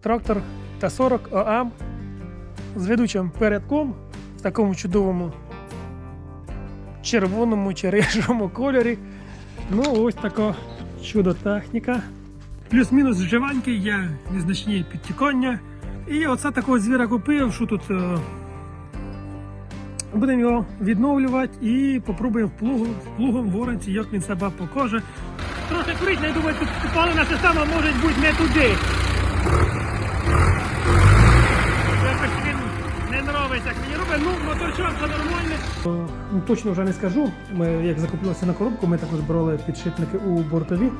трактор Т-40 ОАМ з ведучим передком в такому чудовому червоному чи рижому кольорі. Ну, ось така чудо техніка. Плюс-мінус вживанки, є незначні підтікання. І оце такого звіра купив, що тут. е, Будемо його відновлювати і попробуємо плугом, плугом в оранці, як він себе покаже. Трохи курить, я думаю, тут палена система може бути не туди. Якось він Ну, нормальний. Ну, точно вже не скажу. Ми як закупилися на коробку, ми також брали підшипники у бортові.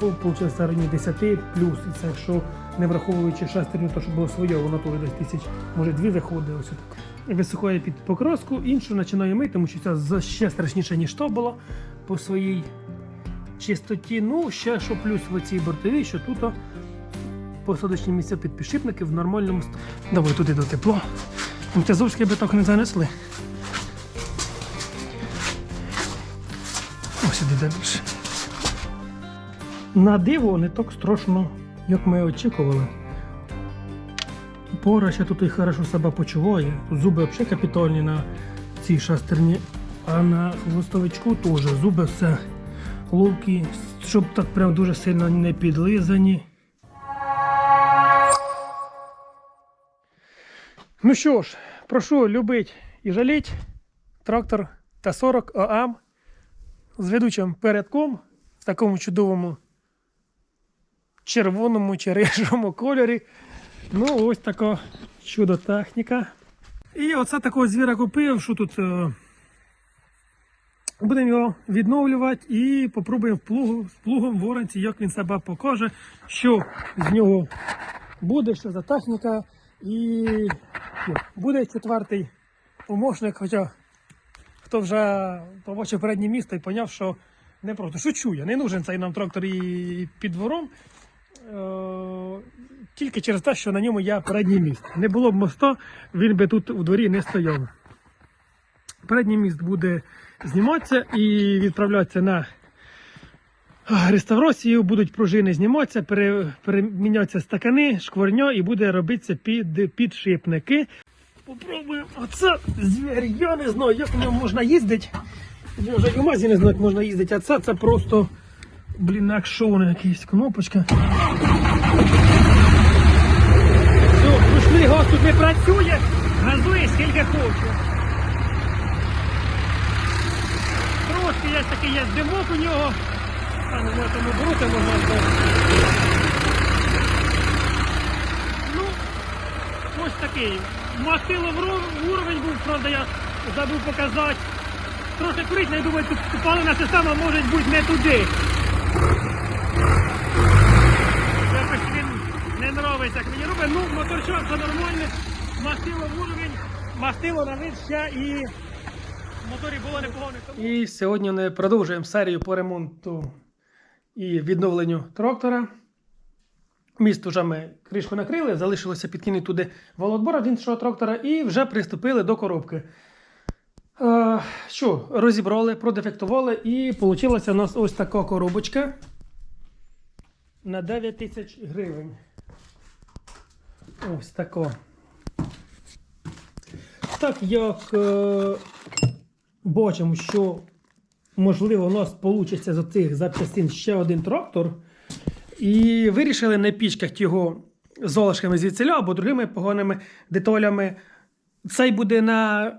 То вийшло в районі 10 плюс. І це якщо не враховуючи шестерню, то що було своє, воно теж десь тисяч, може дві виходить. Ось так. Висухає під покраску, іншу починає мити, тому що це ще страшніше, ніж то було по своїй чистоті. Ну, ще що плюс в цій бортовій, що тут посадочні місця під підшипники в нормальному стані. Давай туди до тепло. МТЗовський би так не занесли. Ось сюди далі. На диво не так страшно, як ми очікували. Пора ще тут і хорошо себе почуває. Зуби взагалі капітальні на цій шестерні, а на хвостовичку теж зуби все ловкі, щоб так прям дуже сильно не підлизані. Ну що ж, прошу любить і жаліть трактор Т-40 ОАМ з ведучим передком в такому чудовому червоному чи рижому кольорі. Ну, ось така чудо техніка. І оце такого звіра купив, що тут. е, Будемо його відновлювати і попробуємо плугу, з плугом в оранці, як він себе покаже, що з нього буде, що за техніка. І ну, буде четвертий помощник, хоча хто вже побачив переднє місто і поняв, що не просто шучу я, не нужен цей нам трактор і під двором. Е, тільки через те, що на ньому є передній міст. Не було б моста, він би тут у дворі не стояв. Передній міст буде зніматися і відправлятися на реставрацію, будуть пружини зніматися, пере, переміняться стакани, шкварня і буде робитися під, підшипники. Попробуємо. Оце звір, я не знаю, як на ньому можна їздити. Я вже і в мазі не знаю, як можна їздити, а це, це просто, блін, як шоу на якась кнопочка. Все, пішли, газ тут не працює, газує скільки хоче. Трошки є такий є димок у нього. Та не можна можна. Ну, ось такий. Мастило уровень був, правда, я забув показати. Трохи курить, я думаю, тут палена система може бути не туди. Якось він не нравиться, як мені робить. Ну, моторчок це нормальне. Мастило уровень, мастило на ще і моторі було непогано. І сьогодні ми продовжуємо серію по ремонту і відновленню трактора. Міст вже ми кришку накрили, залишилося підкинути туди володбора з іншого трактора і вже приступили до коробки. Е, що, розібрали, продефектували, і вийшла у нас ось така коробочка на 9 тисяч гривень. Ось тако. Так як е, бачимо, що можливо у нас вийде з цих запчастин ще один трактор. І вирішили не пічкати його золошками звідсиля або другими поганими деталями. Цей буде на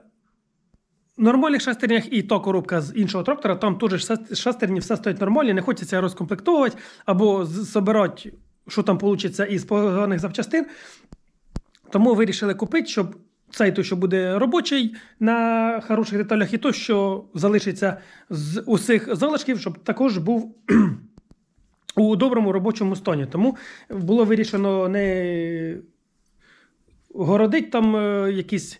нормальних шестернях і то коробка з іншого трактора. Там теж шестерні все стоять нормальні, не хочеться розкомплектовувати або збирати, що там вийде із поганих запчастин. Тому вирішили купити, щоб цей той, що буде робочий на хороших деталях, і той, що залишиться з усіх залишків, щоб також був у доброму робочому стані. Тому було вирішено не городить там е, якісь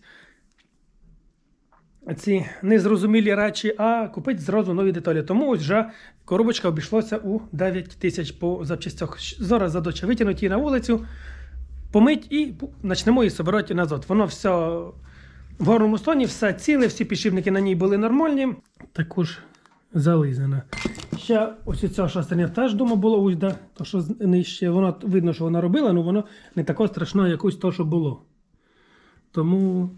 ці незрозумілі речі, а купити зразу нові деталі. Тому ось вже коробочка обійшлася у 9 тисяч по запчастях. Зараз задача витягнути її на вулицю, помить і почнемо її збирати назад. Воно все в гарному стані, все ціле, всі підшипники на ній були нормальні. Також зализана. ще ось ця шестерня теж дома була, ось да, то що нижче. Воно видно, що вона робила, але воно не таке страшне, як ось то, що було. Тому.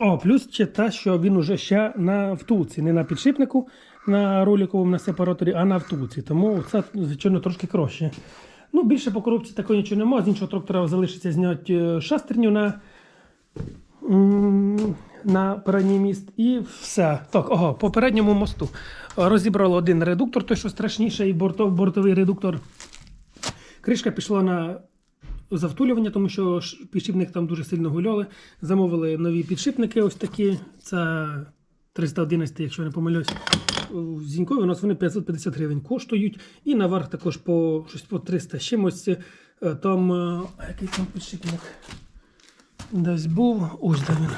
О, плюс ще те, що він уже ще на втулці, не на підшипнику на роликовому на сепараторі, а на втулці. Тому це, звичайно, трошки краще. Ну, більше по коробці такого нічого немає. З іншого трактора залишиться зняти е, шестерню на, на передній міст і все. Так, ага, по передньому мосту. Розібрали один редуктор, той, що страшніший, бортов, бортовий редуктор. Кришка пішла на завтулювання, тому що підшипник там дуже сильно гуляли. Замовили нові підшипники, ось такі. Це 311, якщо я не помилюсь. Зінькові у нас вони 550 гривень коштують. І наверх також по щось по 300 чимось. Е, Там е, який там підшипник? Десь був. Ось де він.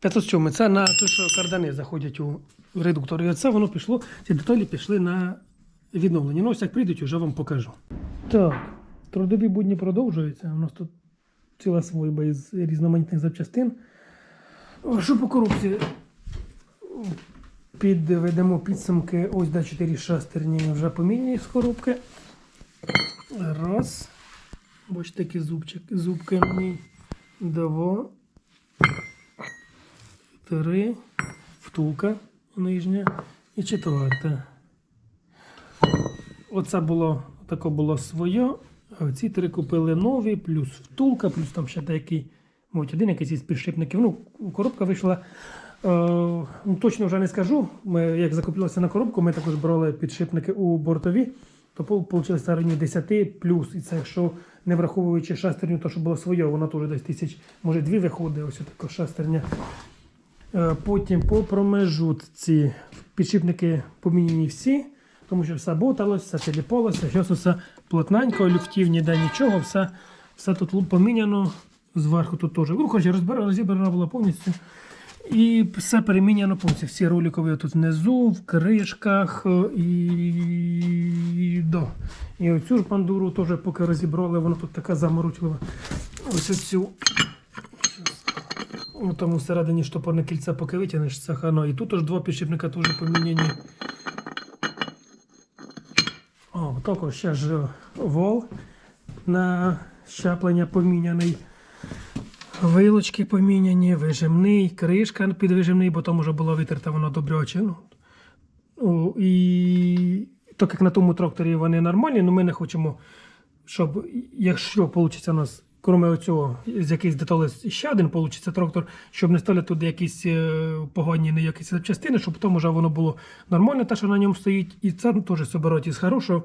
507. Це на те, що кардани заходять у редуктор. І оце воно пішло, ці деталі пішли на відновлення. Ну, ось як прийдуть, вже вам покажу. Так, трудові будні продовжуються. У нас тут ціла свойба із різноманітних запчастин. Що по корупції? Підведемо підсумки. Ось до 4 шестерні вже поміняні з коробки. Раз. Бачите, такі зубчик, зубки. Ні. Два. Три. Втулка нижня. І четверта. Оце було таке було своє. Ці три купили нові, плюс втулка, плюс там ще деякий, мабуть, один якийсь із підшипників. Ну, коробка вийшла. Е, ну, точно вже не скажу. Ми, як закупилися на коробку, ми також брали підшипники у бортові, то вийшло в районі 10 плюс. І це якщо не враховуючи шестерню, то що було своє, вона теж десь тисяч, може дві виходить, ось така шестерня. Е, Потім по промежутці підшипники поміняні всі, тому що все боталось, все теліпалося, все плотненько, люфтів ніде нічого, все, все тут поміняно. Зверху тут теж. Ну, хоча розбирано, розібрано було повністю. І все переміняно повністю. Всі роликові тут внизу, в кришках е, і. Да. І оцю ж пандуру теж поки розібрали, вона тут така заморочлива. Ось оцю. Ну, Тому всередині штопорне кільце поки витягнеш, це хано. І тут аж два підшипника теж поміняні. О, також ще ж вол на щеплення поміняний. Вилочки поміняні, вижимний, кришка підвижимний, бо там вже була витерта воно добряче. Ну, О, і так як на тому тракторі вони нормальні, але ми не хочемо, щоб якщо вийде у нас, крім оцього, з якихось деталей ще один вийде трактор, щоб не ставити туди якісь е, погані не запчастини, щоб потім вже воно було нормальне, те, що на ньому стоїть, і це теж собирати із хорошого.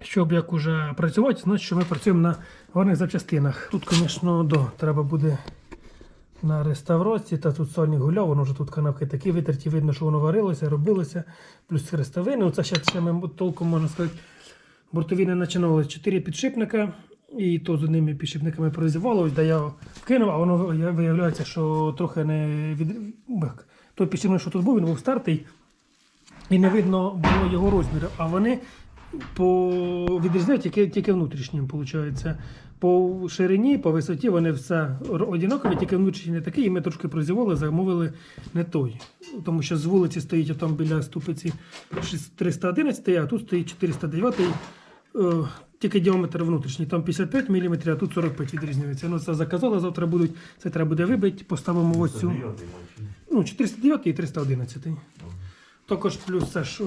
Щоб як уже працювати, значить, що ми працюємо на гарних запчастинах. Тут, звісно, да, треба буде на реставрації, та тут сольник гуляв, воно вже тут канавки такі витерті, видно, що воно варилося, робилося, плюс хрестовини. Оце ще, ще ми толком можна сказати, бортові не починали чотири підшипника, і то з одними підшипниками прозівало, де я вкинув, а воно виявляється, що трохи не від... той підшипник, що тут був, він був стартий, і не видно було його розміру. А вони по відрізняють тільки, тільки внутрішнім, виходить. По ширині, по висоті вони все однакові, тільки внутрішній не такий, і ми трошки прозівали, замовили не той. Тому що з вулиці стоїть там біля ступиці 6- 311, а тут стоїть 409. Е, тільки діаметр внутрішній, там 55 мм, а тут 45 відрізняється. Ну, це заказали, завтра будуть, це треба буде вибити, поставимо ось цю. Ну, 409 і 311. Також плюс це ж е,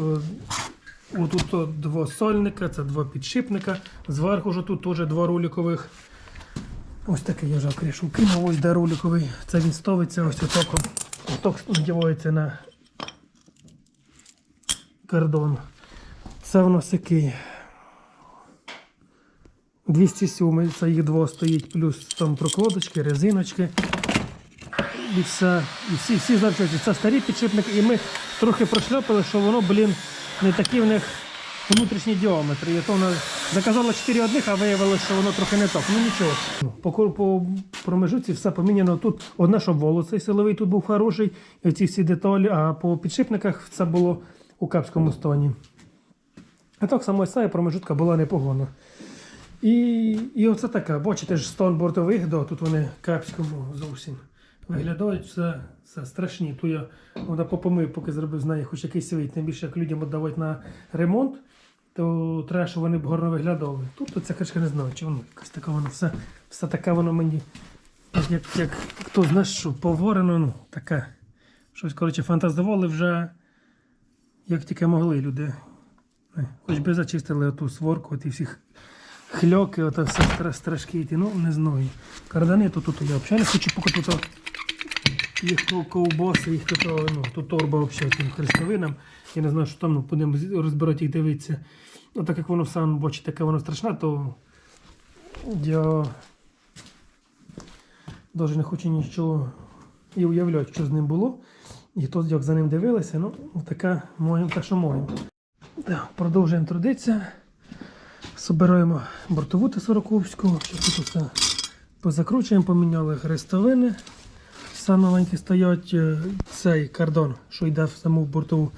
отут два сольника, це два підшипника. Зверху вже тут теж два роликових. Ось такий я вже кришу кинув, ось де роликовий. Це він ставиться, ось отак. Отак надівається на кордон. Це в нас який. 207, це їх два стоїть, плюс там прокладочки, резиночки і все. І всі, всі запчасті. Це старі підшипники, і ми трохи прошльопали, що воно, блін, не такі в них внутрішні діаметри. І то вона заказала 4 одних, а виявилося, що воно трохи не так. Ну нічого. По, по промежутці все поміняно. Тут одне, щоб волос цей силовий тут був хороший, і ці всі деталі, а по підшипниках це було у капському стані. А так само ця промежутка була непогана. І, і оце така, бачите ж, стан бортових, да, тут вони капському зовсім виглядають все, все страшні. То я вона попомив, поки зробив з неї хоч якийсь вид. Тим більше, як людям віддавати на ремонт, то треба, щоб вони б гарно виглядали. Тут ця кришка не знаю, чи воно якось таке воно все, все таке воно мені. Як, як, хто знає, що поворено, ну таке. Щось, коротше, фантазували вже, як тільки могли люди. Е, Хоч би зачистили оту сворку, ті всі хльоки, ото все стра- страшки, ну не знаю. Кардани то тут я взагалі не хочу поки тут їх ко- ковбоси, їх тут, о, ну, тут торба взагалі тим хрестовинам. Я не знаю, що там, ну, будемо розбирати їх дивитися. Ну, так як воно в самому бочі таке воно страшне, то я навіть не хочу нічого і уявляти, що з ним було. І хто як за ним дивилися, ну, таке моїм, так що моїм. Так, продовжуємо трудитися. Собираємо бортову Т-40-ську, щоб тут все позакручуємо, поміняли хрестовини. Все новенькі стоять. Е, Цей кардон, що йде в саму бортову,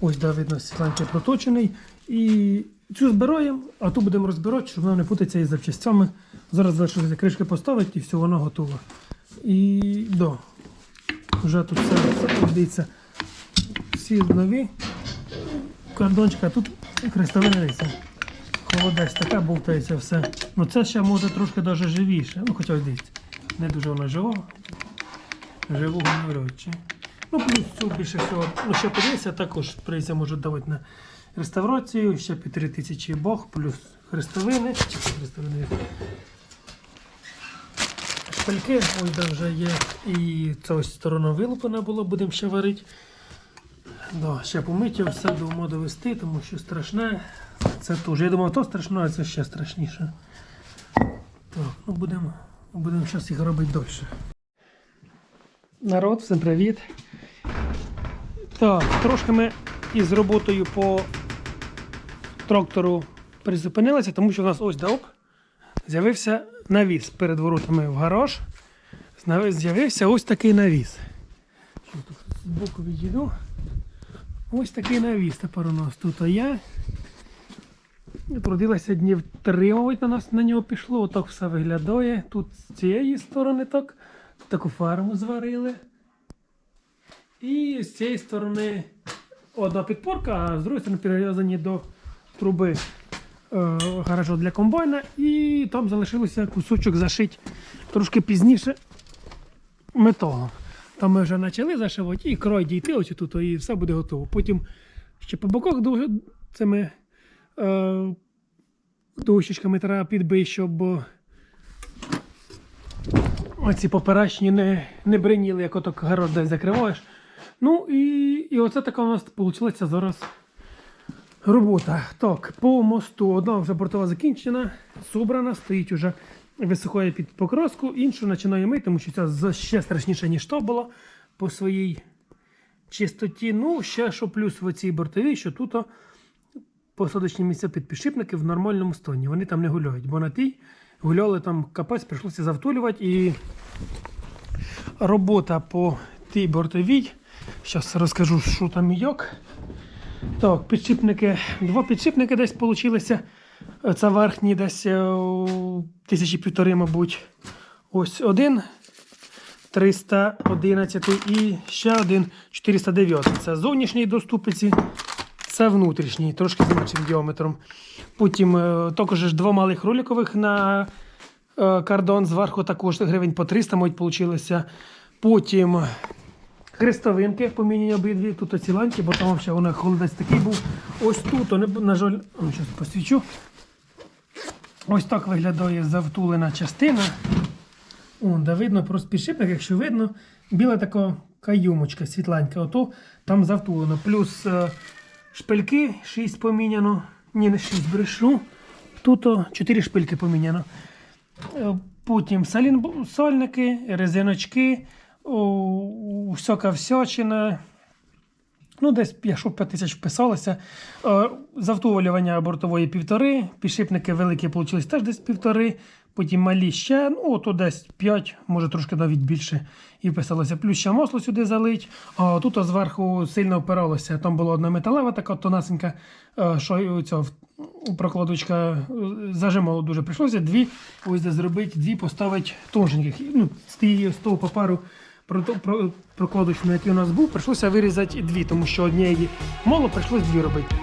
ось де видно сідланки проточений. І цю збираємо, а ту будемо розбирати, щоб вона не путається із запчастями. Зараз залишилося кришки поставити і все, воно готово. І да, вже тут все, дивіться. Всі нові кордончика, тут хрестовина. Холодець така болтається все. Ну це ще може трошки даже живіше. Ну хоча дивіться. Не дуже воно живого. Живого вручі. Ну плюс цю більше всього. Ну ще подивися, також прийся може давати на реставрацію, ще півтори тисячі бог, плюс хрестовини. Хрестовини. Шпильки, ось де вже є. І це ось сторона вилуплена було, будемо ще варити. Да, ще помиття все думаю довести, тому що страшне. Це теж. Я думав, то страшно, а це ще страшніше. Так, ну будемо будемо зараз їх робити далі. Народ, всім привіт. Так, трошки ми із роботою по трактору призупинилися, тому що в нас ось доп. З'явився навіс перед воротами в гараж. З'явився ось такий навіс. Що тут збоку відійду. Ось такий навіс тепер у нас тут є. Трудилося днів три, мабуть, на нас на нього пішло. Отак все виглядає. Тут з цієї сторони так, таку фарму зварили. І з цієї сторони одна підпорка, а з другої сторони перев'язані до труби е, гаражу для комбайна. І там залишилося кусочок зашити трошки пізніше металом. Там ми вже почали зашивати і крой дійти ось тут, і все буде готово. Потім ще по боках дуже цими е, дощечками треба підбити, щоб оці поперечні не, не бриніли, як отак гараж десь закриваєш. Ну і, і оце така у нас вийшла зараз робота. Так, по мосту одна вже бортова закінчена, собрана, стоїть уже висухає під покраску, іншу починає мити, тому що ця ще страшніше, ніж то було по своїй чистоті. Ну, ще що плюс в цій бортовій, що тут посадочні місця під підшипники в нормальному стані. Вони там не гуляють, бо на тій гуляли там капець, прийшлося завтулювати. І робота по тій бортовій. Зараз розкажу, що там і як. Так, підшипники, два підшипники десь получилися. Це верхній десь е, тисячі півтори, мабуть. Ось один 311 і ще один 409. Це зовнішній до ступиці, це внутрішній, трошки з меншим діаметром. Потім е, також два малих роликових на е, кардон зверху також гривень по 300, мабуть, получилося. Потім хрестовинки поміняні обидві. Тут оці ланки, бо там ще вона холодець такий був. Ось тут, на жаль, ну, зараз посвічу. Ось так виглядає завтулена частина. Вон, де видно просто підшипник, якщо видно, біла така каюмочка світленька. Ото там завтулено. Плюс е, шпильки 6 поміняно. Ні, не 6 брешу. Тут 4 шпильки поміняно. Е, Потім сальники, резиночки, всяка всячина. Ну, десь, якщо 5 тисяч вписалося. Е, Завтовлювання бортової півтори, підшипники великі вийшли теж десь півтори, потім малі ще, ну, то десь 5, може трошки навіть більше. І вписалося. Плюс ще масло сюди залить. А тут зверху сильно опиралося. Там була одна металева така тонасенька, е, що ця прокладочка е, зажимало дуже прийшлося. Дві ось де зробити, дві поставити тоншеньких. Ну, з тієї з того паперу прото- про- прокладочну, який у нас був, прийшлося вирізати дві, тому що однієї мало, прийшлось дві робити.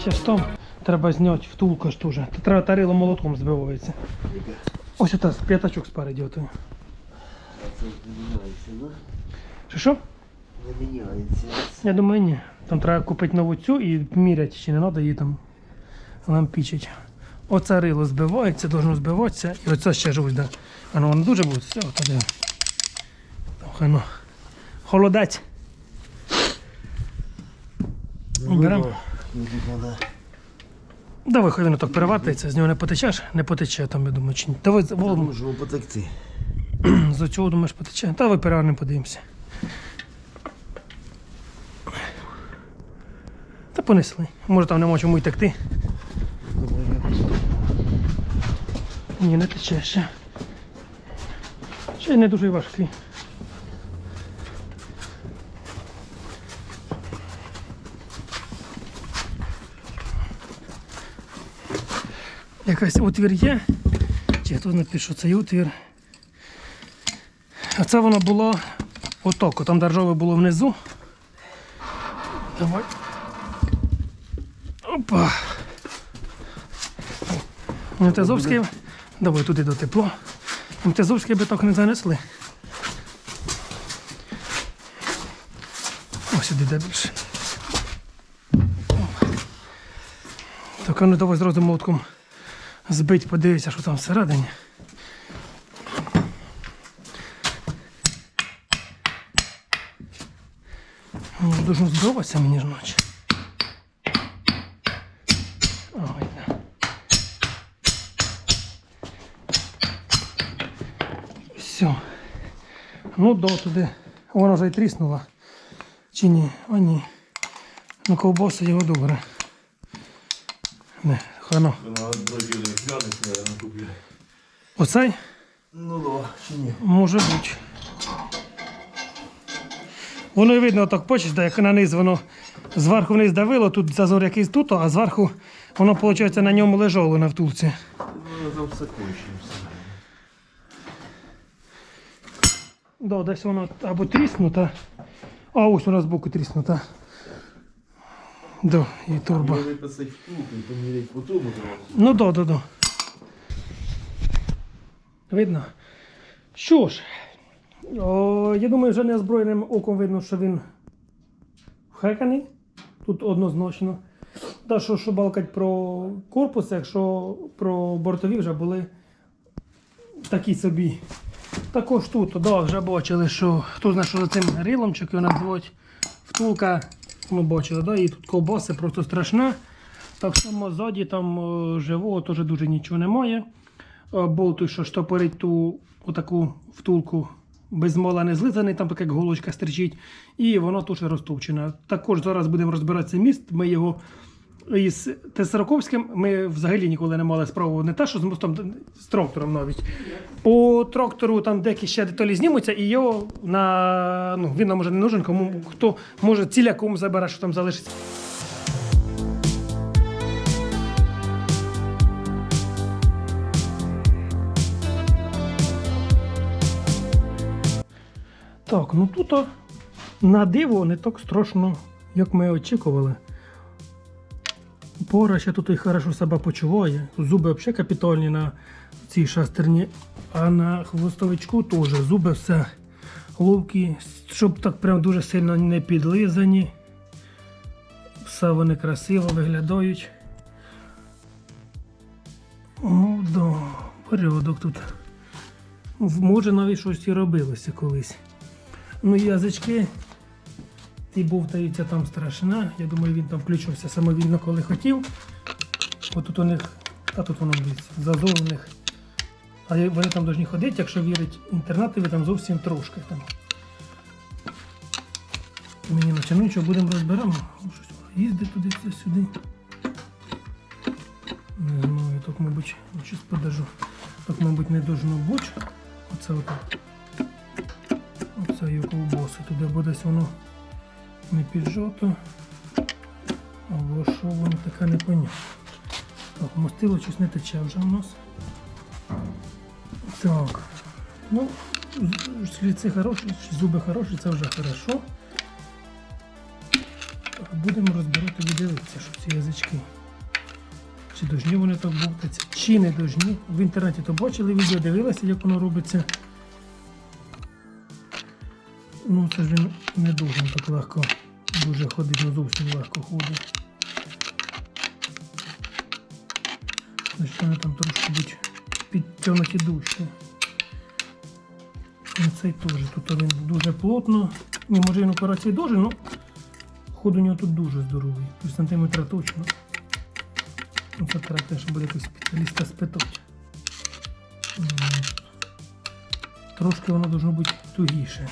Ще ж там треба зняти втулку ж дуже. Тут треба тарило молотком збивається. Ось ота п'ятачок спереді. Ото. Це міняється, да? Що що? Не міняється. Я думаю, ні. Там треба купити нову цю і міряти, чи не треба її там лампічить. Оце рило збивається, должно збиватися. І оце ще жусь, да. А ну воно дуже буде. Все, от де. Там хай ну. Холодець. Беремо. Ну. Давай, хай так перевартається, з нього не потечеш, не потече там, я думаю, чи ні. Давай Володимир, Можемо потекти. з цього думаєш потече. Та ви перегарнемо, подивимося. Та понесли. Може там нема чому й текти. Ні, не тече ще. Ще не дуже важкий. Якась отвір є. Чи хто напише, що це отвір. А це воно було отоко. Там державе було внизу. Давай. Опа. Мотезовський. Давай туди до тепло. Мотезовський биток не занесли. Ось сюди де більше. Так, ну давай зразу молотком збить, подивися, що там всередині. Ну, Должно збиватися мені ж ночі. Все. Ну, до туди. Вона вже й тріснула. Чи ні? А ні. Ну, ковбоса його добре. Не, хано. Оцей Ну да, чи ні? може бути. Воно і видно, так почиш, як на низ воно зверху вниз давило, тут зазор якийсь тут, а зверху воно, виходить, на ньому лежало на втулці. Ну, все кончилось. Да, десь воно або тріснута. А ось вона збоку тріснута. Да, і турбо. Виписати втулку і поміряти по тому. Ну да, да, да. Видно. Що ж, о, я думаю, вже неозброєним оком видно, що він хеканий. Тут однозначно. Та що, що балкать про корпус, якщо про бортові вже були такі собі. Також тут, да, вже бачили, що хто знає, що за цим рилом, чи як його називають, втулка, ми бачили, да, і тут ковбаси просто страшна. Так само ззаді там е, живого теж дуже нічого немає. Болту, Болт, що штопорить ту отаку втулку без мола не злизаний, там така як голочка стерчить, і воно теж розтовчене. Також зараз будемо розбирати цей міст. Ми його із Тесараковським ми взагалі ніколи не мали справу не те, що з мостом, з трактором навіть. По трактору там деякі ще деталі знімуться, і його на ну він нам може не нужен, кому хто може ціляком забере, що там залишиться. Так, ну тут на диво не так страшно, як ми очікували. Пора ще тут і хорошо себе почуває. Зуби взагалі капітальні на цій шестерні, а на хвостовичку теж зуби все ловкі, щоб так прям дуже сильно не підлизані. Все вони красиво виглядають. О, да, порядок тут. Може навіть щось і робилося колись. Ну, язички, ті бовтаються там страшна. Я думаю, він там включився самовільно, коли хотів. Бо тут у них, а тут воно десь, зазор у них. А вони там повинні ходити, якщо вірить інтернатові, там зовсім трошки там. Мені наче нічого, будемо розберемо. Щось їздить туди сюди. Не знаю, так, мабуть, щось подержу. Так, мабуть, не должно бути. Оце отак. Оце є ковбоси. Туди буде воно не піджото. Або що воно таке непонятне. Так, мастило щось не тече вже у нас. Так. Ну, слідці хороші, зуби хороші, це вже хорошо. Будемо розбирати і дивитися, що ці язички. Чи должні вони так бовтаться, чи не должні. В інтернеті то бачили відео, дивилися, як воно робиться. Ну, це ж він не дуже так легко дуже ходить, ну зовсім легко ходить. Значить, вони там трошки будуть підтягнуті дужче. Ну, цей теж. Тут він дуже плотно. Ні, може він операції дуже, але ход у нього тут дуже здоровий. Тобто сантиметра точно. Ну, це треба теж буде якийсь спеціаліста спитати. Трошки воно должно бути тугіше.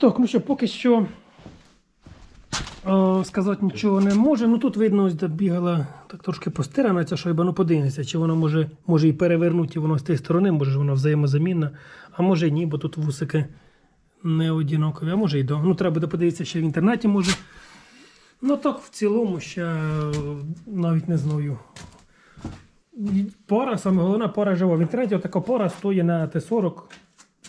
Так, ну що, поки що е, сказати нічого не можемо. Ну тут видно, ось де бігала так трошки постирана ця шайба, ну подивимося, чи вона може, може і перевернути воно з тієї сторони, може воно взаємозамінна, а може і ні, бо тут вусики не одинакові, а може і до. Ну треба буде подивитися ще в інтернеті може. Ну так в цілому ще е, навіть не знаю. Пара, саме головна пара жива. В інтернеті така пара стоїть на Т40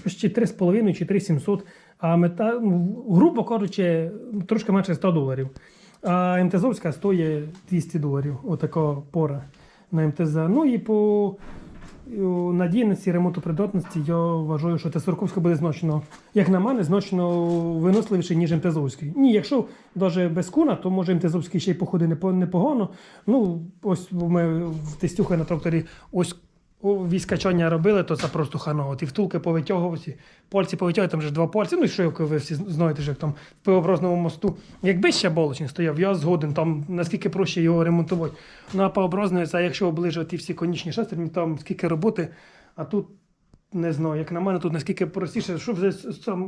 чи 3,5 чи 3,700, а мета, ну, грубо кажучи, трошки менше 100 доларів. А МТЗовська стоїть 200 доларів. Отака пора на МТЗ. Ну і по надійності, ремонтопридатності, я вважаю, що Т-40 буде значно, як на мене, значно виносливіше, ніж МТЗовський. Ні, якщо навіть без куна, то може МТЗовський ще й походить непо- непогано. Ну, ось ми в тестюхи на тракторі ось у військачання робили, то це просто хано. От і втулки повитягували, пальці повитягували, там же ж два пальці. Ну і що ви всі знаєте, як там в пивоброзному мосту. Якби ще болочник стояв, я згоден, там наскільки проще його ремонтувати. Ну а пивоброзний, це якщо оближувати всі конічні шестерні, там скільки роботи, а тут. Не знаю, як на мене, тут наскільки простіше, що вже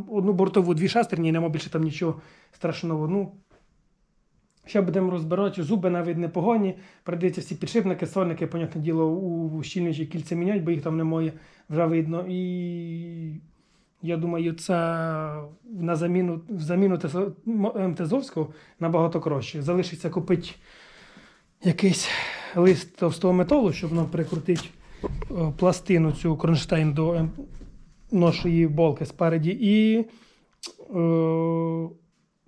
одну бортову дві шестерні, і нема більше там нічого страшного. Ну, Ще будемо розбирати, зуби навіть непогані. Придеться всі підшипники, сольники, понятне діло, у щільничі кільця міняти, бо їх там немає, вже видно. І Я думаю, це на заміну, в заміну МТЗовського набагато краще. Залишиться купити якийсь лист товстого металу, щоб нам прикрутити е, пластину цю кронштейн до ем, нашої болки спереді. І е,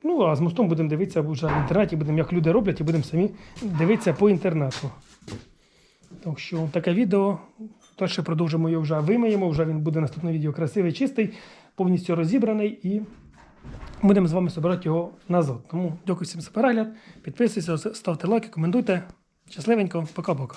ну, а з мостом будемо дивитися вже в інтернеті, будемо, як люди роблять, і будемо самі дивитися по інтернету. Так що таке відео. Точно продовжимо його вже вимиємо. Вже він буде наступне відео красивий, чистий, повністю розібраний і будемо з вами збирати його назад. Тому дякую всім за перегляд. Підписуйтесь, ставте лайки, коментуйте. Щасливенько, пока-пока.